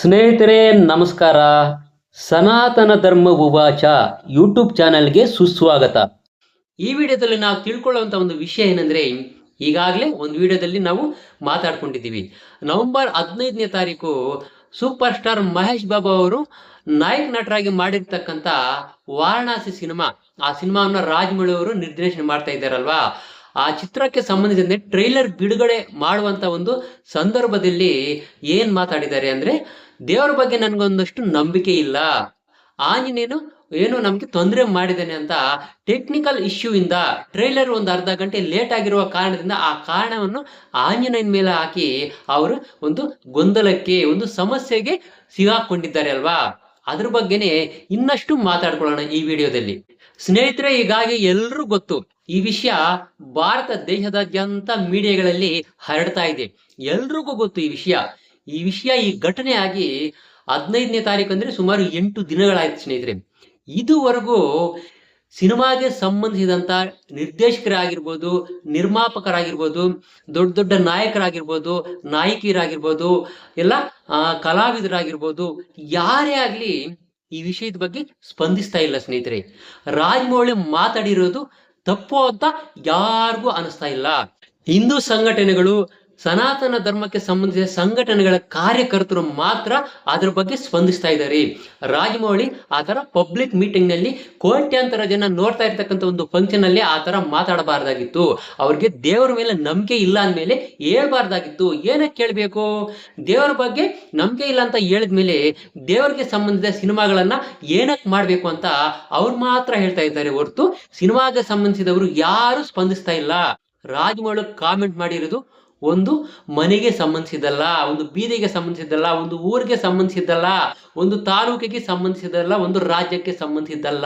ಸ್ನೇಹಿತರೆ, ನಮಸ್ಕಾರ. ಸನಾತನ ಧರ್ಮ ಉವಾಚ ಯೂಟ್ಯೂಬ್ ಚಾನೆಲ್ಗೆ ಸುಸ್ವಾಗತ. ಈ ವಿಡಿಯೋದಲ್ಲಿ ನಾವು ತಿಳ್ಕೊಳ್ಳುವಂಥ ಒಂದು ವಿಷಯ ಏನಂದ್ರೆ, ಈಗಾಗಲೇ ಒಂದು ವಿಡಿಯೋದಲ್ಲಿ ನಾವು ಮಾತಾಡ್ಕೊಂಡಿದ್ದೀವಿ. ನವೆಂಬರ್ ಹದಿನೈದನೇ ತಾರೀಕು ಸೂಪರ್ ಸ್ಟಾರ್ ಮಹೇಶ್ ಬಾಬು ಅವರು ನಾಯಕ ನಟರಾಗಿ ಮಾಡಿರ್ತಕ್ಕಂಥ ವಾರಣಾಸಿ ಸಿನಿಮಾ. ಆ ಸಿನಿಮಾವನ್ನ ರಾಜಮೌಳಿ ಅವರು ನಿರ್ದೇಶನ ಮಾಡ್ತಾ ಇದ್ದಾರಲ್ವಾ? ಆ ಚಿತ್ರಕ್ಕೆ ಸಂಬಂಧಿಸಿದಂತೆ ಟ್ರೈಲರ್ ಬಿಡುಗಡೆ ಮಾಡುವಂತ ಒಂದು ಸಂದರ್ಭದಲ್ಲಿ ಏನ್ ಮಾತಾಡಿದ್ದಾರೆ ಅಂದ್ರೆ, ದೇವರ ಬಗ್ಗೆ ನನಗೊಂದಷ್ಟು ನಂಬಿಕೆ ಇಲ್ಲ. ಆಂಜನೇನು ಏನು ನಮಗೆ ತೊಂದರೆ ಮಾಡಿದ್ದಾನೆ ಅಂತ ಟೆಕ್ನಿಕಲ್ ಇಶ್ಯೂ ಇಂದ ಟ್ರೈಲರ್ ಒಂದು ಅರ್ಧ ಗಂಟೆ ಲೇಟ್ ಆಗಿರುವ ಕಾರಣದಿಂದ ಆ ಕಾರಣವನ್ನು ಆಂಜನೇಯನ ಮೇಲೆ ಹಾಕಿ ಅವರು ಒಂದು ಗೊಂದಲಕ್ಕೆ, ಒಂದು ಸಮಸ್ಯೆಗೆ ಸಿಗಾಕೊಂಡಿದ್ದಾರೆ ಅಲ್ವಾ? ಅದ್ರ ಬಗ್ಗೆನೇ ಇನ್ನಷ್ಟು ಮಾತಾಡ್ಕೊಳ್ಳೋಣ ಈ ವಿಡಿಯೋದಲ್ಲಿ. ಸ್ನೇಹಿತರೆ, ಹೀಗಾಗಿ ಎಲ್ಲರೂ ಗೊತ್ತು, ಈ ವಿಷಯ ಭಾರತ ದೇಶದಾದ್ಯಂತ ಮೀಡಿಯಾಗಳಲ್ಲಿ ಹರಡ್ತಾ ಇದೆ. ಎಲ್ರಿಗೂ ಗೊತ್ತು ಈ ವಿಷಯ. ಈ ವಿಷಯ, ಈ ಘಟನೆ ಆಗಿ ಹದಿನೈದನೇ ತಾರೀಕು ಅಂದ್ರೆ ಸುಮಾರು ಎಂಟು ದಿನಗಳಾಯ್ತು ಸ್ನೇಹಿತರೆ. ಇದುವರೆಗೂ ಸಿನಿಮಾಗೆ ಸಂಬಂಧಿಸಿದಂತ ನಿರ್ದೇಶಕರಾಗಿರ್ಬೋದು, ನಿರ್ಮಾಪಕರಾಗಿರ್ಬೋದು, ದೊಡ್ಡ ದೊಡ್ಡ ನಾಯಕರಾಗಿರ್ಬೋದು, ನಾಯಕಿಯರಾಗಿರ್ಬೋದು, ಎಲ್ಲ ಕಲಾವಿದರಾಗಿರ್ಬೋದು, ಯಾರೇ ಆಗ್ಲಿ ಈ ವಿಷಯದ ಬಗ್ಗೆ ಸ್ಪಂದಿಸ್ತಾ ಇಲ್ಲ ಸ್ನೇಹಿತರೆ. ರಾಜಮೌಳಿ ಮಾತಾಡಿರೋದು ತಪ್ಪು ಅಂತ ಯಾರಿಗೂ ಅನಿಸ್ತಾ ಇಲ್ಲ. ಹಿಂದೂ ಸಂಘಟನೆಗಳು ಸನಾತನ ಧರ್ಮಕ್ಕೆ ಸಂಬಂಧಿಸಿದ ಸಂಘಟನೆಗಳ ಕಾರ್ಯಕರ್ತರು ಮಾತ್ರ ಅದರ ಬಗ್ಗೆ ಸ್ಪಂದಿಸ್ತಾ ಇದ್ದಾರೆ. ರಾಜಮೌಳಿ ಆ ಪಬ್ಲಿಕ್ ಮೀಟಿಂಗ್ನಲ್ಲಿ ಕೋಟ್ಯಾಂತರ ಜನ ನೋಡ್ತಾ ಇರ್ತಕ್ಕಂಥ ಒಂದು ಫಂಕ್ಷನ್ ಅಲ್ಲಿ ಆ ತರ ಮಾತಾಡಬಾರ್ದಾಗಿತ್ತು. ಅವ್ರಿಗೆ ದೇವರ ಮೇಲೆ ನಂಬಿಕೆ ಇಲ್ಲ ಅಂದ್ಮೇಲೆ ಹೇಳ್ಬಾರ್ದಾಗಿತ್ತು. ಏನಕ್ಕೆ ಕೇಳಬೇಕು? ದೇವರ ಬಗ್ಗೆ ನಂಬಿಕೆ ಇಲ್ಲ ಅಂತ ಹೇಳಿದ್ಮೇಲೆ ದೇವರಿಗೆ ಸಂಬಂಧಿಸಿದ ಸಿನಿಮಾಗಳನ್ನ ಏನಕ್ಕೆ ಮಾಡಬೇಕು ಅಂತ ಅವ್ರು ಮಾತ್ರ ಹೇಳ್ತಾ ಇದ್ದಾರೆ ಹೊರತು ಸಿನಿಮಾಗೆ ಸಂಬಂಧಿಸಿದವರು ಯಾರು ಸ್ಪಂದಿಸ್ತಾ ಇಲ್ಲ. ರಾಜಮೌಳಿ ಕಾಮೆಂಟ್ ಮಾಡಿರೋದು ಒಂದು ಮನೆಗೆ ಸಂಬಂಧಿಸಿದಲ್ಲ ಒಂದು ಬೀದಿಗೆ ಸಂಬಂಧಿಸಿದ್ದಲ್ಲ, ಒಂದು ಊರಿಗೆ ಸಂಬಂಧಿಸಿದ್ದಲ್ಲ, ಒಂದು ತಾಲೂಕಿಗೆ ಸಂಬಂಧಿಸಿದಲ್ಲ ಒಂದು ರಾಜ್ಯಕ್ಕೆ ಸಂಬಂಧಿಸಿದ್ದಲ್ಲ.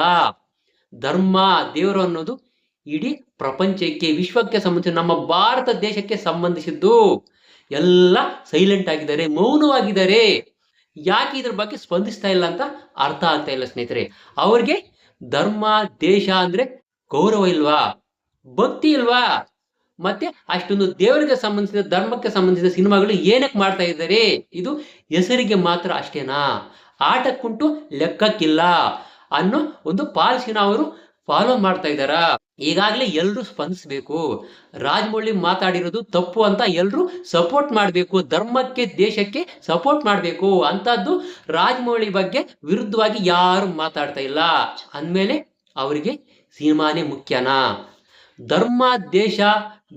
ಧರ್ಮ, ದೇವರು ಅನ್ನೋದು ಇಡೀ ಪ್ರಪಂಚಕ್ಕೆ, ವಿಶ್ವಕ್ಕೆ ಸಂಬಂಧಿಸಿದ ನಮ್ಮ ಭಾರತ ದೇಶಕ್ಕೆ ಸಂಬಂಧಿಸಿದ್ದು. ಎಲ್ಲ ಸೈಲೆಂಟ್ ಆಗಿದ್ದಾರೆ, ಮೌನವಾಗಿದ್ದಾರೆ. ಯಾಕೆ ಇದ್ರ ಬಗ್ಗೆ ಸ್ಪಂದಿಸ್ತಾ ಇಲ್ಲ ಅಂತ ಅರ್ಥ ಆಗ್ತಾ ಇಲ್ಲ ಸ್ನೇಹಿತರೆ. ಅವ್ರಿಗೆ ಧರ್ಮ, ದೇಶ ಅಂದ್ರೆ ಗೌರವ ಇಲ್ವಾ? ಭಕ್ತಿ ಇಲ್ವಾ? ಮತ್ತೆ ಅಷ್ಟೊಂದು ದೇವರಿಗೆ ಸಂಬಂಧಿಸಿದ, ಧರ್ಮಕ್ಕೆ ಸಂಬಂಧಿಸಿದ ಸಿನಿಮಾಗಳು ಏನಕ್ಕೆ ಮಾಡ್ತಾ ಇದ್ದಾರೆ? ಇದು ಹೆಸರಿಗೆ ಮಾತ್ರ ಅಷ್ಟೇನಾ? ಆಟಕ್ಕುಂಟು ಲೆಕ್ಕಕ್ಕಿಲ್ಲ ಅನ್ನೋ ಒಂದು ಪಾಲಿಸಿನ ಅವರು ಫಾಲೋ ಮಾಡ್ತಾ ಇದ್ದಾರ? ಈಗಾಗಲೇ ಎಲ್ಲರೂ ಸ್ಪಂದಿಸಬೇಕು. ರಾಜಮೌಳಿ ಮಾತಾಡಿರೋದು ತಪ್ಪು ಅಂತ ಎಲ್ಲರೂ ಸಪೋರ್ಟ್ ಮಾಡಬೇಕು. ಧರ್ಮಕ್ಕೆ, ದೇಶಕ್ಕೆ ಸಪೋರ್ಟ್ ಮಾಡಬೇಕು. ಅಂತದ್ದು ರಾಜಮೌಳಿ ಬಗ್ಗೆ ವಿರುದ್ಧವಾಗಿ ಯಾರು ಮಾತಾಡ್ತಾ ಇಲ್ಲ. ಅಂದಮೇಲೆ ಅವರಿಗೆ ಸಿನಿಮಾನೇ ಮುಖ್ಯನಾ? ಧರ್ಮ, ದೇಶ,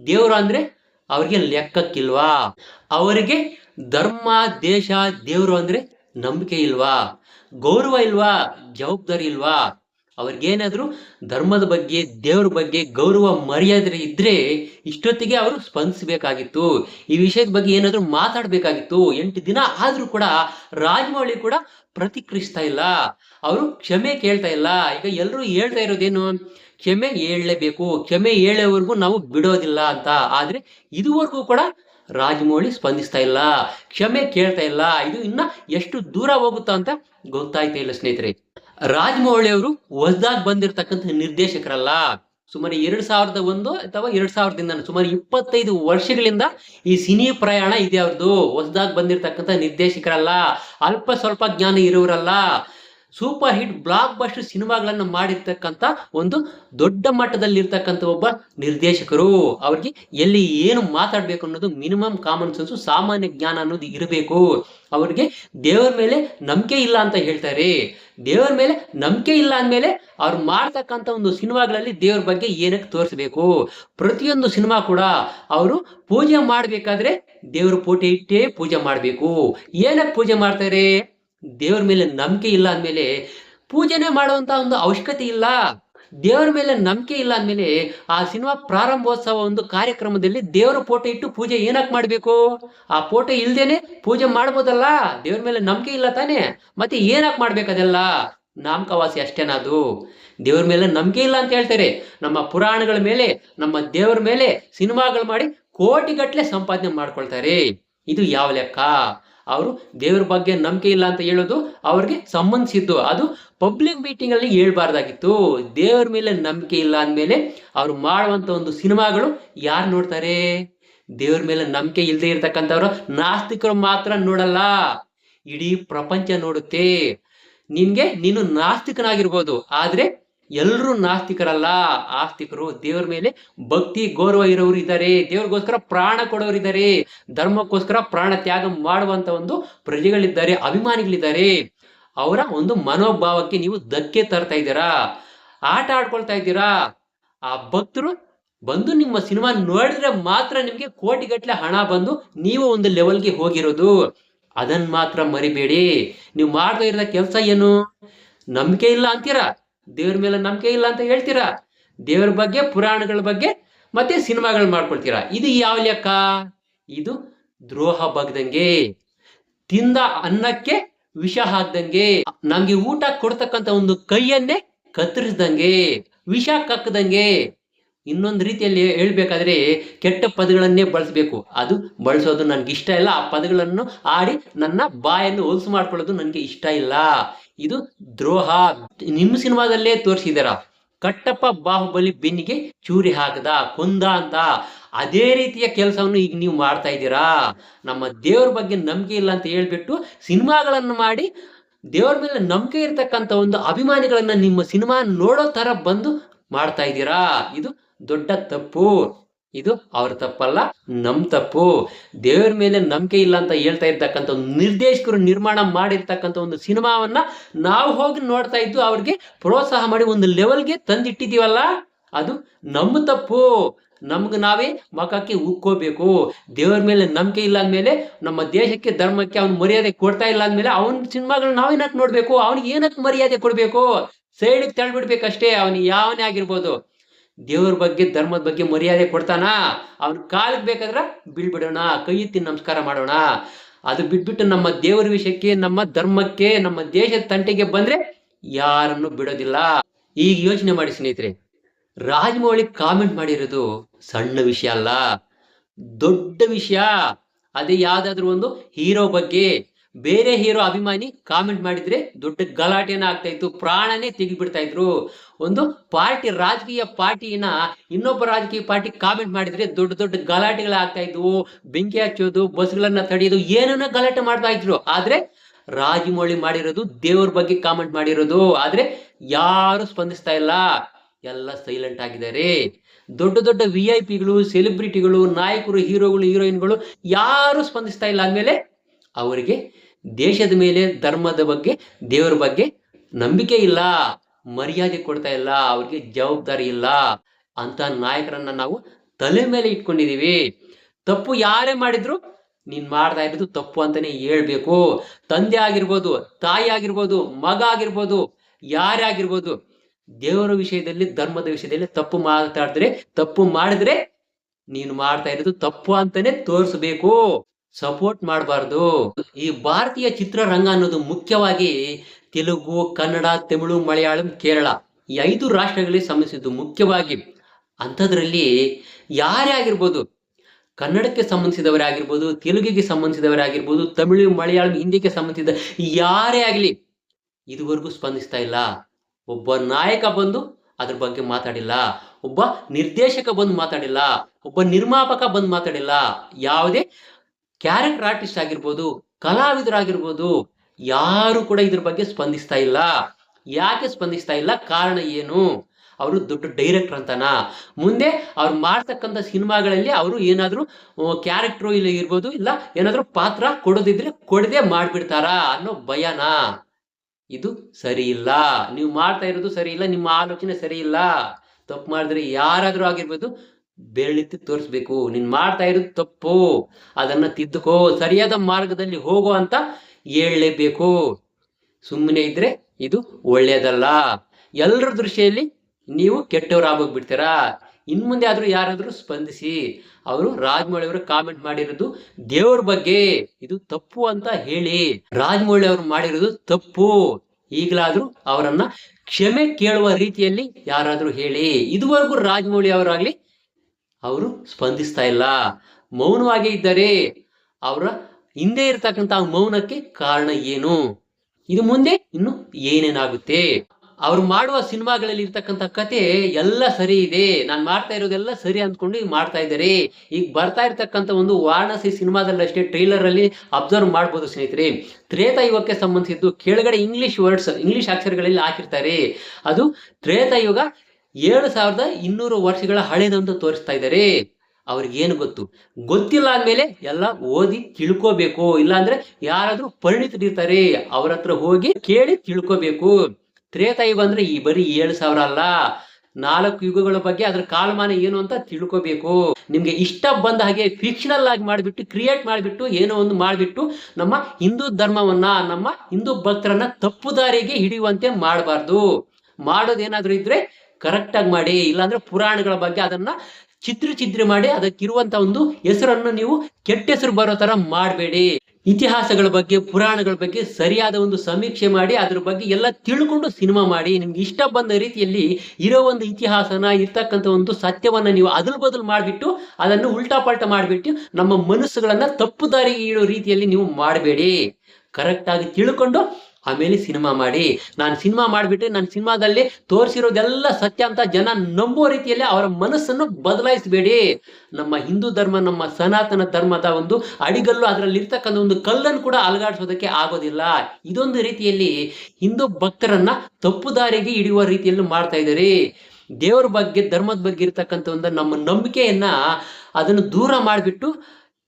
ದೇವ್ರು ಅಂದ್ರೆ ಅವ್ರಿಗೆ ಲೆಕ್ಕಕ್ಕಿಲ್ವಾ? ಅವರಿಗೆ ಧರ್ಮ, ದೇಶ, ದೇವ್ರು ಅಂದ್ರೆ ನಂಬಿಕೆ ಇಲ್ವಾ? ಗೌರವ ಇಲ್ವಾ? ಜವಾಬ್ದಾರಿ ಇಲ್ವಾ? ಅವ್ರಿಗೇನಾದರೂ ಧರ್ಮದ ಬಗ್ಗೆ, ದೇವ್ರ ಬಗ್ಗೆ ಗೌರವ, ಮರ್ಯಾದೆ ಇದ್ರೆ ಇಷ್ಟೊತ್ತಿಗೆ ಅವರು ಸ್ಪಂದಿಸಬೇಕಾಗಿತ್ತು. ಈ ವಿಷಯದ ಬಗ್ಗೆ ಏನಾದರೂ ಮಾತಾಡ್ಬೇಕಾಗಿತ್ತು. ಎಂಟು ದಿನ ಆದ್ರೂ ಕೂಡ ರಾಜಮೌಳಿ ಕೂಡ ಪ್ರತಿಕ್ರಿಯಿಸ್ತಾ ಇಲ್ಲ. ಅವರು ಕ್ಷಮೆ ಕೇಳ್ತಾ ಇಲ್ಲ. ಈಗ ಎಲ್ಲರೂ ಹೇಳ್ತಾ ಇರೋದೇನು? ಕ್ಷಮೆ ಹೇಳಲೇಬೇಕು, ಕ್ಷಮೆ ಹೇಳೋವರೆಗೂ ನಾವು ಬಿಡೋದಿಲ್ಲ ಅಂತ. ಆದ್ರೆ ಇದುವರೆಗೂ ಕೂಡ ರಾಜಮೌಳಿ ಸ್ಪಂದಿಸ್ತಾ ಇಲ್ಲ, ಕ್ಷಮೆ ಕೇಳ್ತಾ ಇಲ್ಲ. ಇದು ಇನ್ನ ಎಷ್ಟು ದೂರ ಹೋಗುತ್ತಾ ಅಂತ ಗೊತ್ತಾಯ್ತಾ ಇಲ್ಲ ಸ್ನೇಹಿತರೆ. ರಾಜಮೌಳಿ ಅವರು ಹೊಸದಾಗಿ ಬಂದಿರತಕ್ಕಂಥ ನಿರ್ದೇಶಕರಲ್ಲ. ಸುಮಾರು ಎರಡ್ ಸಾವಿರದ ಒಂದು ಅಥವಾ ಎರಡ್ ಸಾವಿರದಿಂದ ಸುಮಾರು ಇಪ್ಪತ್ತೈದು ವರ್ಷಗಳಿಂದ ಈ ಸಿನಿ ಪ್ರಯಾಣ ಇದೆ ಅವ್ರದ್ದು ಹೊಸದಾಗಿ ಬಂದಿರತಕ್ಕಂಥ ನಿರ್ದೇಶಕರಲ್ಲ. ಅಲ್ಪ ಸ್ವಲ್ಪ ಜ್ಞಾನ ಇರೋರಲ್ಲ. ಸೂಪರ್ ಹಿಟ್ ಬ್ಲಾಕ್ ಬಸ್ಟರ್ ಸಿನಿಮಾಗಳನ್ನು ಮಾಡಿರ್ತಕ್ಕಂಥ ಒಂದು ದೊಡ್ಡ ಮಟ್ಟದಲ್ಲಿರ್ತಕ್ಕಂಥ ಒಬ್ಬ ನಿರ್ದೇಶಕರು. ಅವ್ರಿಗೆ ಎಲ್ಲಿ ಏನು ಮಾತಾಡ್ಬೇಕು ಅನ್ನೋದು ಮಿನಿಮಮ್ ಕಾಮನ್ ಸೆನ್ಸು ಸಾಮಾನ್ಯ ಜ್ಞಾನ ಅನ್ನೋದು ಇರಬೇಕು. ಅವ್ರಿಗೆ ದೇವರ ಮೇಲೆ ನಂಬಿಕೆ ಇಲ್ಲ ಅಂತ ಹೇಳ್ತಾರೆ. ದೇವರ ಮೇಲೆ ನಂಬಿಕೆ ಇಲ್ಲ ಅಂದಮೇಲೆ ಅವ್ರು ಮಾಡ್ತಕ್ಕಂಥ ಒಂದು ಸಿನಿಮಾಗಳಲ್ಲಿ ದೇವರ ಬಗ್ಗೆ ಏನಕ್ಕೆ ತೋರಿಸ್ಬೇಕು? ಪ್ರತಿಯೊಂದು ಸಿನಿಮಾ ಕೂಡ ಅವರು ಪೂಜೆ ಮಾಡಬೇಕಾದ್ರೆ ದೇವ್ರ ಫೋಟೋ ಇಟ್ಟೇ ಪೂಜೆ ಮಾಡಬೇಕು. ಏನಕ್ಕೆ ಪೂಜೆ ಮಾಡ್ತಾರೆ? ದೇವ್ರ ಮೇಲೆ ನಂಬಿಕೆ ಇಲ್ಲ ಅಂದಮೇಲೆ ಪೂಜೆನೆ ಮಾಡುವಂತ ಒಂದು ಅವಶ್ಯಕತೆ ಇಲ್ಲ. ದೇವರ ಮೇಲೆ ನಂಬಿಕೆ ಇಲ್ಲ ಅಂದಮೇಲೆ ಆ ಸಿನಿಮಾ ಪ್ರಾರಂಭೋತ್ಸವ ಒಂದು ಕಾರ್ಯಕ್ರಮದಲ್ಲಿ ದೇವರ ಫೋಟೋ ಇಟ್ಟು ಪೂಜೆ ಏನಕ್ಕೆ ಮಾಡಬೇಕು? ಆ ಫೋಟೋ ಇಲ್ಲದೇನೆ ಪೂಜೆ ಮಾಡ್ಬೋದಲ್ಲ? ದೇವರ ಮೇಲೆ ನಂಬಿಕೆ ಇಲ್ಲ ತಾನೇ? ಮತ್ತೆ ಏನಕ್ಕೆ ಮಾಡ್ಬೇಕದೆಲ್ಲ ನಾಮಕವಾಸಿ ಅಷ್ಟೇನಾ ಅದು? ದೇವ್ರ ಮೇಲೆ ನಂಬಿಕೆ ಇಲ್ಲ ಅಂತ ಹೇಳ್ತಾರೆ. ನಮ್ಮ ಪುರಾಣಗಳ ಮೇಲೆ, ನಮ್ಮ ದೇವರ ಮೇಲೆ ಸಿನಿಮಾಗಳು ಮಾಡಿ ಕೋಟಿಗಟ್ಟಲೆ ಸಂಪಾದನೆ ಮಾಡ್ಕೊಳ್ತಾರೆ. ಇದು ಯಾವ ಲೆಕ್ಕ? ಅವರು ದೇವರ ಬಗ್ಗೆ ನಂಬಿಕೆ ಇಲ್ಲ ಅಂತ ಹೇಳೋದು ಅವ್ರಿಗೆ ಸಂಬಂಧಿಸಿದ್ದು. ಅದು ಪಬ್ಲಿಕ್ ಮೀಟಿಂಗ್ ಅಲ್ಲಿ ಹೇಳ್ಬಾರ್ದಾಗಿತ್ತು. ದೇವರ ಮೇಲೆ ನಂಬಿಕೆ ಇಲ್ಲ ಅಂದಮೇಲೆ ಅವ್ರು ಮಾಡುವಂತ ಒಂದು ಸಿನಿಮಾಗಳು ಯಾರು ನೋಡ್ತಾರೆ? ದೇವ್ರ ಮೇಲೆ ನಂಬಿಕೆ ಇಲ್ಲದೆ ಇರ್ತಕ್ಕಂಥವ್ರು ನಾಸ್ತಿಕರು ಮಾತ್ರ ನೋಡಲ್ಲ. ಇಡೀ ಪ್ರಪಂಚ ನೋಡುತ್ತೆ. ನಿನ್ಗೆ ನೀನು ನಾಸ್ತಿಕನಾಗಿರ್ಬೋದು. ಆದ್ರೆ ಎಲ್ಲರೂ ನಾಸ್ತಿಕರಲ್ಲ. ಆಸ್ತಿಕರು ದೇವರ ಮೇಲೆ ಭಕ್ತಿ, ಗೌರವ ಇರೋರು ಇದ್ದಾರೆ. ದೇವ್ರಿಗೋಸ್ಕರ ಪ್ರಾಣ ಕೊಡೋರು ಇದ್ದಾರೆ ಧರ್ಮಕ್ಕೋಸ್ಕರ ಪ್ರಾಣ ತ್ಯಾಗ ಮಾಡುವಂತ ಒಂದು ಪ್ರಜೆಗಳಿದ್ದಾರೆ, ಅಭಿಮಾನಿಗಳಿದ್ದಾರೆ. ಅವರ ಒಂದು ಮನೋಭಾವಕ್ಕೆ ನೀವು ಧಕ್ಕೆ ತರ್ತಾ ಇದ್ದೀರಾ? ಆಟ ಆಡ್ಕೊಳ್ತಾ ಇದ್ದೀರಾ? ಆ ಭಕ್ತರು ಬಂದು ನಿಮ್ಮ ಸಿನಿಮಾ ನೋಡಿದ್ರೆ ಮಾತ್ರ ನಿಮ್ಗೆ ಕೋಟಿಗಟ್ಟಲೆ ಹಣ ಬಂದು ನೀವು ಒಂದು ಲೆವೆಲ್ಗೆ ಹೋಗಿರೋದು. ಅದನ್ನ ಮಾತ್ರ ಮರಿಬೇಡಿ. ನೀವು ಮಾಡ್ತಾ ಇರೋ ಕೆಲಸ ಏನು? ನಂಬಿಕೆ ಇಲ್ಲ ಅಂತೀರಾ? ದೇವ್ರ ಮೇಲೆ ನಂಬಿಕೆ ಇಲ್ಲ ಅಂತ ಹೇಳ್ತೀರಾ? ದೇವ್ರ ಬಗ್ಗೆ, ಪುರಾಣಗಳ ಬಗ್ಗೆ, ಮತ್ತೆ ಸಿನಿಮಾಗಳು ಮಾಡ್ಕೊಳ್ತೀರಾ? ಇದು ಯಾವ ಲೆಕ್ಕ? ಇದು ದ್ರೋಹ ಬಗ್ದಂಗೆ, ತಿಂದ ಅನ್ನಕ್ಕೆ ವಿಷ ಹಾಕ್ದಂಗೆ ನಮ್ಗೆ ಊಟ ಕೊಡ್ತಕ್ಕಂತ ಒಂದು ಕೈಯನ್ನೇ ಕತ್ತರಿಸ್ದಂಗೆ, ವಿಷ ಕಕ್ಕದಂಗೆ ಇನ್ನೊಂದು ರೀತಿಯಲ್ಲಿ ಹೇಳ್ಬೇಕಾದ್ರೆ ಕೆಟ್ಟ ಪದಗಳನ್ನೇ ಬಳಸಬೇಕು. ಅದು ಬಳಸೋದು ನನ್ಗೆ ಇಷ್ಟ ಇಲ್ಲ. ಆ ಪದಗಳನ್ನು ಆಡಿ ನನ್ನ ಬಾಯನ್ನು ಹೊಲಸು ಮಾಡ್ಕೊಳ್ಳೋದು ನನಗೆ ಇಷ್ಟ ಇಲ್ಲ. ಇದು ದ್ರೋಹ. ನಿಮ್ಮ ಸಿನಿಮಾದಲ್ಲೇ ತೋರಿಸಿದಾರ. ಕಟ್ಟಪ್ಪ ಬಾಹುಬಲಿ ಬೆನ್ನಿಗೆ ಚೂರಿ ಹಾಕದ, ಕೊಂದ ಅಂತ. ಅದೇ ರೀತಿಯ ಕೆಲಸವನ್ನು ಈಗ ನೀವು ಮಾಡ್ತಾ ಇದ್ದೀರಾ? ನಮ್ಮ ದೇವ್ರ ಬಗ್ಗೆ ನಂಬಿಕೆ ಇಲ್ಲ ಅಂತ ಹೇಳ್ಬಿಟ್ಟು ಸಿನಿಮಾಗಳನ್ನು ಮಾಡಿ ದೇವ್ರ ಮೇಲೆ ನಂಬಿಕೆ ಇರತಕ್ಕಂತ ಒಂದು ಅಭಿಮಾನಿಗಳನ್ನ ನಿಮ್ಮ ಸಿನಿಮಾ ನೋಡೋ ತರ ಬಂದು ಮಾಡ್ತಾ ಇದ್ದೀರಾ? ಇದು ದೊಡ್ಡ ತಪ್ಪು. ಇದು ಅವ್ರ ತಪ್ಪಲ್ಲ, ನಮ್ ತಪ್ಪು. ದೇವರ ಮೇಲೆ ನಂಬಿಕೆ ಇಲ್ಲ ಅಂತ ಹೇಳ್ತಾ ಇರ್ತಕ್ಕಂಥ ನಿರ್ದೇಶಕರು ನಿರ್ಮಾಣ ಮಾಡಿರ್ತಕ್ಕಂಥ ಒಂದು ಸಿನಿಮಾವನ್ನ ನಾವು ಹೋಗಿ ನೋಡ್ತಾ ಇದ್ದು ಅವ್ರಿಗೆ ಪ್ರೋತ್ಸಾಹ ಮಾಡಿ ಒಂದು ಲೆವೆಲ್ಗೆ ತಂದಿಟ್ಟಿದೀವಲ್ಲ ಅದು ನಮ್ಮ ತಪ್ಪು. ನಮ್ಗೆ ನಾವೇ ಮಕಕ್ಕೆ ಉಕ್ಕೋಬೇಕು. ದೇವ್ರ ಮೇಲೆ ನಂಬಿಕೆ ಇಲ್ಲ ಅಂದಮೇಲೆ, ನಮ್ಮ ದೇಶಕ್ಕೆ ಧರ್ಮಕ್ಕೆ ಅವ್ನು ಮರ್ಯಾದೆ ಕೊಡ್ತಾ ಇಲ್ಲ ಅಂದಮೇಲೆ ಅವನ ಸಿನಿಮಾಗಳನ್ನ ನಾವೇನಕ್ಕೆ ನೋಡ್ಬೇಕು. ಅವ್ನಿಗೆ ಏನಕ್ಕೆ ಮರ್ಯಾದೆ ಕೊಡ್ಬೇಕು? ಸೈಡಿಗೆ ತಳ್ಬಿಡ್ಬೇಕಷ್ಟೇ. ಅವನಿಗೆ ಯಾವನೇ ಆಗಿರ್ಬೋದು. ದೇವ್ರ ಬಗ್ಗೆ, ಧರ್ಮದ ಬಗ್ಗೆ ಮರ್ಯಾದೆ ಕೊಡ್ತಾನ? ಅವ್ನ ಕಾಲಿಗೆ ಬೇಕಾದ್ರೆ ಬೀಳ್ಬಿಡೋಣ, ಕೈ ಎತ್ತಿ ನಮಸ್ಕಾರ ಮಾಡೋಣ. ಅದು ಬಿಟ್ಬಿಟ್ಟು ನಮ್ಮ ದೇವರ ವಿಷಯಕ್ಕೆ, ನಮ್ಮ ಧರ್ಮಕ್ಕೆ, ನಮ್ಮ ದೇಶದ ತಂಟೆಗೆ ಬಂದ್ರೆ ಯಾರನ್ನು ಬಿಡೋದಿಲ್ಲ. ಈಗ ಯೋಚನೆ ಮಾಡಿ ಸ್ನೇಹಿತರೆ, ರಾಜಮೌಳಿ ಕಾಮೆಂಟ್ ಮಾಡಿರೋದು ಸಣ್ಣ ವಿಷಯ ಅಲ್ಲ, ದೊಡ್ಡ ವಿಷಯ. ಅದೇ ಯಾವ್ದಾದ್ರು ಒಂದು ಹೀರೋ ಬಗ್ಗೆ. ಬೇರೆ ಹೀರೋ ಅಭಿಮಾನಿ ಕಾಮೆಂಟ್ ಮಾಡಿದ್ರೆ ದೊಡ್ಡ ಗಲಾಟೆನ ಆಗ್ತಾ ಇತ್ತು, ಪ್ರಾಣನೇ ತೆಗಿಬಿಡ್ತಾ ಇದ್ರು. ಒಂದು ಪಾರ್ಟಿ, ರಾಜಕೀಯ ಪಾರ್ಟಿನ ಇನ್ನೊಬ್ಬ ರಾಜಕೀಯ ಪಾರ್ಟಿ ಕಾಮೆಂಟ್ ಮಾಡಿದ್ರೆ ದೊಡ್ಡ ದೊಡ್ಡ ಗಲಾಟೆಗಳಾಗ್ತಾ ಇದ್ವು. ಬೆಂಕಿ ಹಚ್ಚೋದು, ಬಸ್ಗಳನ್ನ ತಡೆಯೋದು, ಏನನ್ನ ಗಲಾಟೆ ಮಾಡ್ತಾ ಇದ್ರು. ಆದ್ರೆ ರಾಜಮೌಳಿ ಮಾಡಿರೋದು, ದೇವ್ರ ಬಗ್ಗೆ ಕಾಮೆಂಟ್ ಮಾಡಿರೋದು. ಆದ್ರೆ ಯಾರು ಸ್ಪಂದಿಸ್ತಾ ಇಲ್ಲ. ಎಲ್ಲ ಸೈಲೆಂಟ್ ಆಗಿದ್ದಾರೆ. ದೊಡ್ಡ ದೊಡ್ಡ ವಿ ಐ ಪಿಗಳು ಸೆಲೆಬ್ರಿಟಿಗಳು ನಾಯಕರು, ಹೀರೋಗಳು ಹೀರೋಯಿನ್ಗಳು ಯಾರು ಸ್ಪಂದಿಸ್ತಾ ಇಲ್ಲ ಅಂದಮೇಲೆ ಅವರಿಗೆ ದೇಶದ ಮೇಲೆ ಧರ್ಮದ ಬಗ್ಗೆ, ದೇವರ ಬಗ್ಗೆ ನಂಬಿಕೆ ಇಲ್ಲ. ಮರ್ಯಾದೆ ಕೊಡ್ತಾ ಇಲ್ಲ. ಅವ್ರಿಗೆ ಜವಾಬ್ದಾರಿ ಇಲ್ಲ ಅಂತ ನಾಯಕರನ್ನ ನಾವು ತಲೆ ಮೇಲೆ ಇಟ್ಕೊಂಡಿದೀವಿ ತಪ್ಪು ಯಾರೇ ಮಾಡಿದ್ರು ನೀನ್ ಮಾಡ್ತಾ ಇರೋದು ತಪ್ಪು ಅಂತಾನೆ ಹೇಳ್ಬೇಕು. ತಂದೆ ಆಗಿರ್ಬೋದು, ತಾಯಿ ಆಗಿರ್ಬೋದು, ಮಗ ಆಗಿರ್ಬೋದು, ಯಾರೇ ಆಗಿರ್ಬೋದು, ದೇವರ ವಿಷಯದಲ್ಲಿ, ಧರ್ಮದ ವಿಷಯದಲ್ಲಿ ತಪ್ಪು ಮಾತಾಡಿದ್ರೆ, ತಪ್ಪು ಮಾಡಿದ್ರೆ ನೀನು ಮಾಡ್ತಾ ಇರೋದು ತಪ್ಪು ಅಂತಾನೆ ತೋರಿಸ್ಬೇಕು. ಸಪೋರ್ಟ್ ಮಾಡಬಾರ್ದು. ಈ ಭಾರತೀಯ ಚಿತ್ರರಂಗ ಅನ್ನೋದು ಮುಖ್ಯವಾಗಿ ತೆಲುಗು, ಕನ್ನಡ, ತಮಿಳು, ಮಲಯಾಳಂ, ಕೇರಳ ಈ ಐದು ರಾಷ್ಟ್ರಗಳಿಗೆ ಸಂಬಂಧಿಸಿದ್ದು ಮುಖ್ಯವಾಗಿ. ಅಂಥದ್ರಲ್ಲಿ ಯಾರೇ ಆಗಿರ್ಬೋದು, ಕನ್ನಡಕ್ಕೆ ಸಂಬಂಧಿಸಿದವರೇ ಆಗಿರ್ಬೋದು ತೆಲುಗಿಗೆ ಸಂಬಂಧಿಸಿದವರೇ ಆಗಿರ್ಬೋದು ತಮಿಳು, ಮಲಯಾಳಂ, ಹಿಂದಿಗೆ ಸಂಬಂಧಿಸಿದ ಯಾರೇ ಆಗಲಿ ಇದುವರೆಗೂ ಸ್ಪಂದಿಸ್ತಾ ಇಲ್ಲ. ಒಬ್ಬ ನಾಯಕ ಬಂದು ಅದ್ರ ಬಗ್ಗೆ ಮಾತಾಡಿಲ್ಲ. ಒಬ್ಬ ನಿರ್ದೇಶಕ ಬಂದು ಮಾತಾಡಿಲ್ಲ. ಒಬ್ಬ ನಿರ್ಮಾಪಕ ಬಂದು ಮಾತಾಡಿಲ್ಲ. ಯಾವುದೇ ಕ್ಯಾರೆಕ್ಟರ್ ಆರ್ಟಿಸ್ಟ್ ಆಗಿರ್ಬೋದು, ಕಲಾವಿದರಾಗಿರ್ಬೋದು, ಯಾರು ಕೂಡ ಇದ್ರ ಬಗ್ಗೆ ಸ್ಪಂದಿಸ್ತಾ ಇಲ್ಲ. ಯಾಕೆ ಸ್ಪಂದಿಸ್ತಾ ಇಲ್ಲ? ಕಾರಣ ಏನು? ಅವರು ದೊಡ್ಡ ಡೈರೆಕ್ಟರ್ ಅಂತಾನ? ಮುಂದೆ ಅವ್ರು ಮಾಡ್ತಕ್ಕಂಥ ಸಿನಿಮಾಗಳಲ್ಲಿ ಅವರು ಏನಾದರೂ ಕ್ಯಾರೆಕ್ಟ್ರು ಇಲ್ಲ ಇರ್ಬೋದು, ಇಲ್ಲ ಏನಾದರೂ ಪಾತ್ರ ಕೊಡೋದಿದ್ರೆ ಕೊಡದೆ ಮಾಡ್ಬಿಡ್ತಾರಾ ಅನ್ನೋ ಭಯನಾ? ಇದು ಸರಿ ಇಲ್ಲ. ನೀವು ಮಾಡ್ತಾ ಇರೋದು ಸರಿ ಇಲ್ಲ, ನಿಮ್ಮ ಆಲೋಚನೆ ಸರಿ ಇಲ್ಲ. ತಪ್ಪು ಮಾಡಿದ್ರೆ ಯಾರಾದರೂ ಆಗಿರ್ಬೋದು ಬೆರಳೆತ್ತಿ ತೋರಿಸ್ಬೇಕು. ನೀನ್ ಮಾಡ್ತಾ ಇರೋದು ತಪ್ಪು. ಅದನ್ನ ತಿದ್ದುಕೋ. ಸರಿಯಾದ ಮಾರ್ಗದಲ್ಲಿ ಹೋಗೋ ಅಂತ ಹೇಳಲೇಬೇಕು. ಸುಮ್ಮನೆ ಇದ್ರೆ ಇದು ಒಳ್ಳೇದಲ್ಲ. ಎಲ್ಲರ ದೃಷ್ಟಿಯಲ್ಲಿ ನೀವು ಕೆಟ್ಟವರಾಗೋಗ್ಬಿಡ್ತೀರಾ? ಇನ್ ಮುಂದೆ ಆದ್ರೂ ಯಾರಾದ್ರೂ ಸ್ಪಂದಿಸಿ. ಅವರು ರಾಜಮೌಳಿ ಅವರು ಕಾಮೆಂಟ್ ಮಾಡಿರೋದು ದೇವ್ರ ಬಗ್ಗೆ. ಇದು ತಪ್ಪು ಅಂತ ಹೇಳಿ. ರಾಜಮೌಳಿ ಅವರು ಮಾಡಿರೋದು ತಪ್ಪು. ಈಗಲಾದ್ರೂ ಅವರನ್ನ ಕ್ಷಮೆ ಕೇಳುವ ರೀತಿಯಲ್ಲಿ ಯಾರಾದ್ರೂ ಹೇಳಿ. ಇದುವರೆಗೂ ರಾಜಮೌಳಿ ಅವರಾಗ್ಲಿ ಅವರು ಸ್ಪಂದಿಸ್ತಾ ಇಲ್ಲ. ಮೌನವಾಗಿ ಇದ್ದಾರೆ ಅವರ ಹಿಂದೆ ಇರತಕ್ಕಂತಹ ಮೌನಕ್ಕೆ ಕಾರಣ ಏನು? ಇದು ಮುಂದೆ ಇನ್ನು ಏನೇನಾಗುತ್ತೆ? ಅವ್ರು ಮಾಡುವ ಸಿನಿಮಾಗಳಲ್ಲಿ ಇರ್ತಕ್ಕಂಥ ಕತೆ ಎಲ್ಲ ಸರಿ ಇದೆ. ನಾನು ಮಾಡ್ತಾ ಇರೋದೆಲ್ಲ ಸರಿ ಅಂದ್ಕೊಂಡು ಈಗ ಮಾಡ್ತಾ ಇದ್ದಾರೆ. ಈಗ ಬರ್ತಾ ಇರ್ತಕ್ಕಂಥ ಒಂದು ವಾರಣಾಸಿ ಸಿನಿಮಾದಲ್ಲಿ ಅಷ್ಟೇ ಟ್ರೈಲರ್ ಅಲ್ಲಿ ಅಬ್ಸರ್ವ್ ಮಾಡ್ಬೋದು ಸ್ನೇಹಿತರೆ. ತ್ರೇತಾಯುಗಕ್ಕೆ ಸಂಬಂಧಿಸಿದ್ದು ಕೆಳಗಡೆ ಇಂಗ್ಲಿಷ್ ವರ್ಡ್ಸ್ ಇಂಗ್ಲಿಷ್ ಅಕ್ಷರಗಳಲ್ಲಿ ಹಾಕಿರ್ತಾರೆ. ಅದು ತ್ರೇತಾಯುಗ ಏಳು ಸಾವಿರದ ಇನ್ನೂರು ವರ್ಷಗಳ ಹಳೇದಂತ ತೋರಿಸ್ತಾ ಇದ್ದಾರೆ. ಅವ್ರಿಗೇನು ಗೊತ್ತು? ಗೊತ್ತಿಲ್ಲ ಅಂದಮೇಲೆ ಎಲ್ಲ ಓದಿ ತಿಳ್ಕೋಬೇಕು. ಇಲ್ಲಾಂದ್ರೆ ಯಾರಾದ್ರೂ ಪರಿಣಿತರಿರ್ತಾರೆ ಅವ್ರ ಹತ್ರ ಹೋಗಿ ಕೇಳಿ ತಿಳ್ಕೋಬೇಕು. ತ್ರೇತಾಯುಗ ಬಂದ್ರೆ ಈ ಬರೀ ಏಳು ಸಾವಿರ ಅಲ್ಲ. ನಾಲ್ಕು ಯುಗಗಳ ಬಗ್ಗೆ ಅದ್ರ ಕಾಲಮಾನ ಏನು ಅಂತ ತಿಳ್ಕೋಬೇಕು. ನಿಮ್ಗೆ ಇಷ್ಟ ಬಂದ ಹಾಗೆ ಫಿಕ್ಷನಲ್ ಆಗಿ ಮಾಡಿಬಿಟ್ಟು ಕ್ರಿಯೇಟ್ ಮಾಡಿಬಿಟ್ಟು, ಏನೋ ಒಂದು ಮಾಡಿಬಿಟ್ಟು ನಮ್ಮ ಹಿಂದೂ ಧರ್ಮವನ್ನ, ನಮ್ಮ ಹಿಂದೂ ಭಕ್ತರನ್ನ ತಪ್ಪು ದಾರಿಗೆ ಹಿಡಿಯುವಂತೆ ಮಾಡಬಾರ್ದು. ಮಾಡೋದೇನಾದ್ರೂ ಇದ್ರೆ ಕರೆಕ್ಟ್ ಆಗಿ ಮಾಡಿ, ಇಲ್ಲಾಂದ್ರೆ ಪುರಾಣಗಳ ಬಗ್ಗೆ ಅದನ್ನ ಚಿತ್ರ ಚಿತ್ರ ಮಾಡಿ ಅದಕ್ಕಿರುವಂತ ಒಂದು ಹೆಸರನ್ನು ನೀವು ಕೆಟ್ಟ ಹೆಸರು ಬರೋ ತರ ಮಾಡಬೇಡಿ. ಇತಿಹಾಸಗಳ ಬಗ್ಗೆ, ಪುರಾಣಗಳ ಬಗ್ಗೆ ಸರಿಯಾದ ಒಂದು ಸಮೀಕ್ಷೆ ಮಾಡಿ, ಅದ್ರ ಬಗ್ಗೆ ಎಲ್ಲ ತಿಳ್ಕೊಂಡು ಸಿನಿಮಾ ಮಾಡಿ. ನಿಮ್ಗೆ ಇಷ್ಟ ಬಂದ ರೀತಿಯಲ್ಲಿ ಇರೋ ಒಂದು ಇತಿಹಾಸನ, ಇರ್ತಕ್ಕಂಥ ಒಂದು ಸತ್ಯವನ್ನ ನೀವು ಅದಲ್ ಬದಲು ಮಾಡಿಬಿಟ್ಟು ಅದನ್ನು ಉಲ್ಟಾ ಪಲ್ಟಾ ಮಾಡಿಬಿಟ್ಟು ನಮ್ಮ ಮನಸ್ಸುಗಳನ್ನ ತಪ್ಪು ದಾರಿಗೆ ಇಡೋ ರೀತಿಯಲ್ಲಿ ನೀವು ಮಾಡಬೇಡಿ. ಕರೆಕ್ಟಾಗಿ ತಿಳ್ಕೊಂಡು ಆಮೇಲೆ ಸಿನಿಮಾ ಮಾಡಿ. ನಾನು ಸಿನಿಮಾ ಮಾಡಿಬಿಟ್ಟು ನಾನು ಸಿನಿಮಾದಲ್ಲಿ ತೋರಿಸಿರೋದೆಲ್ಲ ಸತ್ಯ ಅಂತ ಜನ ನಂಬೋ ರೀತಿಯಲ್ಲಿ ಅವರ ಮನಸ್ಸನ್ನು ಬದಲಾಯಿಸಬೇಡಿ. ನಮ್ಮ ಹಿಂದೂ ಧರ್ಮ, ನಮ್ಮ ಸನಾತನ ಧರ್ಮದ ಒಂದು ಅಡಿಗಲ್ಲು ಅದರಲ್ಲಿ ಇರ್ತಕ್ಕಂಥ ಒಂದು ಕಲ್ಲನ್ನು ಕೂಡ ಅಲಗಾಡಿಸೋದಕ್ಕೆ ಆಗೋದಿಲ್ಲ. ಇದೊಂದು ರೀತಿಯಲ್ಲಿ ಹಿಂದೂ ಭಕ್ತರನ್ನ ತಪ್ಪು ದಾರಿಗೆ ಹಿಡಿಯುವ ರೀತಿಯಲ್ಲಿ ಮಾಡ್ತಾ ಇದ್ದಾರೆ. ದೇವರ ಬಗ್ಗೆ, ಧರ್ಮದ ಬಗ್ಗೆ ಇರ್ತಕ್ಕಂಥ ಒಂದು ನಮ್ಮ ನಂಬಿಕೆಯನ್ನ ಅದನ್ನು ದೂರ ಮಾಡಿಬಿಟ್ಟು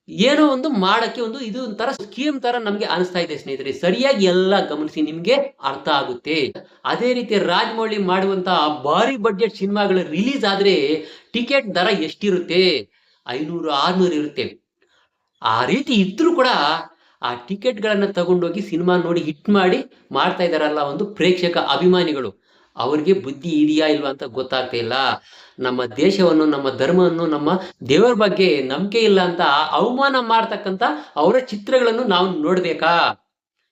ಏನೋ ಒಂದು ಮಾಡಕ್ಕೆ ಒಂದು ಇದು ಒಂಥರ ಸ್ಕೀಮ್ ತರ ನಮ್ಗೆ ಅನಿಸ್ತಾ ಇದೆ ಸ್ನೇಹಿತರೆ. ಸರಿಯಾಗಿ ಎಲ್ಲ ಗಮನಿಸಿ ನಿಮ್ಗೆ ಅರ್ಥ ಆಗುತ್ತೆ. ಅದೇ ರೀತಿ ರಾಜಮೌಳಿ ಮಾಡುವಂತಹ ಭಾರಿ ಬಡ್ಜೆಟ್ ಸಿನಿಮಾಗಳು ರಿಲೀಸ್ ಆದ್ರೆ ಟಿಕೆಟ್ ದರ ಎಷ್ಟಿರುತ್ತೆ? ಐನೂರು, ಆರ್ನೂರು ಇರುತ್ತೆ. ಆ ರೀತಿ ಇದ್ರೂ ಕೂಡ ಆ ಟಿಕೆಟ್ಗಳನ್ನ ತಗೊಂಡೋಗಿ ಸಿನಿಮಾ ನೋಡಿ ಹಿಟ್ ಮಾಡಿ ಮಾಡ್ತಾ ಇದಾರಲ್ಲ ಒಂದು ಪ್ರೇಕ್ಷಕ ಅಭಿಮಾನಿಗಳು. ಅವ್ರಿಗೆ ಬುದ್ಧಿ ಇದೆಯಾ ಇಲ್ವಾ ಅಂತ ಗೊತ್ತಾಗ್ತಾ ಇಲ್ಲ. ನಮ್ಮ ದೇಶವನ್ನು, ನಮ್ಮ ಧರ್ಮವನ್ನು, ನಮ್ಮ ದೇವರ ಬಗ್ಗೆ ನಂಬಿಕೆ ಇಲ್ಲ ಅಂತ ಅವಮಾನ ಮಾಡ್ತಕ್ಕಂಥ ಅವರ ಚಿತ್ರಗಳನ್ನು ನಾವು ನೋಡ್ಬೇಕಾ?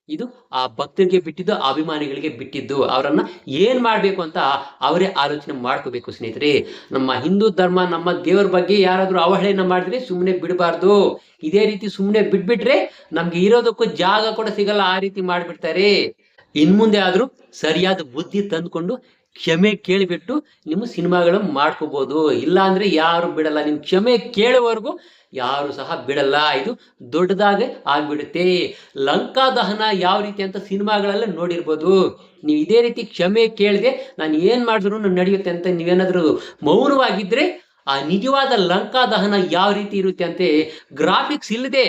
ಇದು ಆ ಭಕ್ತರಿಗೆ ಬಿಟ್ಟಿದ್ದು ಅಭಿಮಾನಿಗಳಿಗೆ ಬಿಟ್ಟಿದ್ದು. ಅವರನ್ನ ಏನ್ ಮಾಡ್ಬೇಕು ಅಂತ ಅವರೇ ಆಲೋಚನೆ ಮಾಡ್ಕೋಬೇಕು ಸ್ನೇಹಿತರೆ. ನಮ್ಮ ಹಿಂದೂ ಧರ್ಮ, ನಮ್ಮ ದೇವರ ಬಗ್ಗೆ ಯಾರಾದ್ರೂ ಅವಹೇಳನ ಮಾಡಿದ್ರೆ ಸುಮ್ಮನೆ ಬಿಡಬಾರ್ದು. ಇದೇ ರೀತಿ ಸುಮ್ಮನೆ ಬಿಟ್ಬಿಟ್ರೆ ನಮ್ಗೆ ಇರೋದಕ್ಕೂ ಜಾಗ ಕೂಡ ಸಿಗಲ್ಲ ಆ ರೀತಿ ಮಾಡ್ಬಿಡ್ತಾರೆ. ಇನ್ ಮುಂದೆ ಆದ್ರೂ ಸರಿಯಾದ ಬುದ್ಧಿ ತಂದ್ಕೊಂಡು ಕ್ಷಮೆ ಕೇಳಿಬಿಟ್ಟು ನಿಮ್ಮ ಸಿನಿಮಾಗಳು ಮಾಡ್ಕೋಬಹುದು ಇಲ್ಲ ಯಾರು ಬಿಡಲ್ಲ. ನಿಮ್ ಕ್ಷಮೆ ಕೇಳುವವರೆಗೂ ಯಾರು ಸಹ ಬಿಡಲ್ಲ. ಇದು ದೊಡ್ಡದಾಗೆ ಆಗ್ಬಿಡುತ್ತೆ. ಲಂಕಾ ದಹನ ಯಾವ ರೀತಿ ಅಂತ ಸಿನಿಮಾಗಳೆಲ್ಲ ನೋಡಿರ್ಬೋದು. ನೀವು ಇದೇ ರೀತಿ ಕ್ಷಮೆ ಕೇಳಿದೆ ನಾನು ಏನ್ ಮಾಡಿದ್ರು ನಡೆಯುತ್ತೆ ಅಂತ ನೀವೇನಾದ್ರೂ ಮೌನವಾಗಿದ್ರೆ ಆ ನಿಜವಾದ ಲಂಕಾ ದಹನ ಯಾವ ರೀತಿ ಇರುತ್ತೆ ಅಂತೆ? ಗ್ರಾಫಿಕ್ಸ್ ಇಲ್ಲದೆ